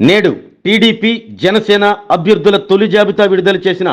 నేడు టీడీపీ జనసేన అభ్యర్థుల తొలి జాబితా విడుదల చేసిన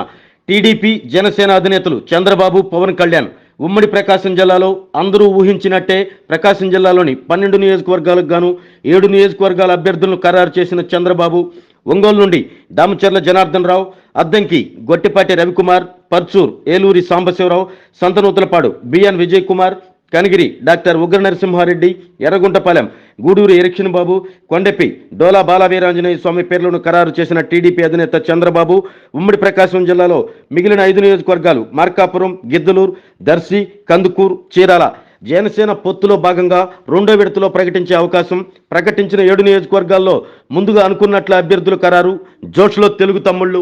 టీడీపీ జనసేన అధినేతలు చంద్రబాబు పవన్ కళ్యాణ్ ఉమ్మడి ప్రకాశం జిల్లాలో అందరూ ఊహించినట్టే ప్రకాశం జిల్లాలోని పన్నెండు నియోజకవర్గాలకు గాను ఏడు నియోజకవర్గాల అభ్యర్థులను ఖరారు చేసిన చంద్రబాబు ఒంగోలు నుండి Damacharla Janardhan Rao Addanki Gottipati Ravikumar Parchur Eluri Sambasivarao Santhanuthalapadu B N Vijay Kumar Kanigiri doctor Ugra Narasimhareddy Erraguntapalem Gudur Erikshan Babu Kondepi Dola Balaveeranjaneya Swamy పేర్లను ఖరారు చేసిన టీడీపీ అధినేత చంద్రబాబు ఉమ్మడి ప్రకాశం జిల్లాలో మిగిలిన ఐదు నియోజకవర్గాలు మార్కాపురం గిద్దలూరు దర్శి కందుకూరు చీరాల జనసేన పొత్తులో భాగంగా రెండో విడతలో ప్రకటించే అవకాశం ప్రకటించిన ఏడు నియోజకవర్గాల్లో ముందుగా అనుకున్నట్ల అభ్యర్థుల ఖరారు. జోష్లో తెలుగు తమ్ముళ్ళు.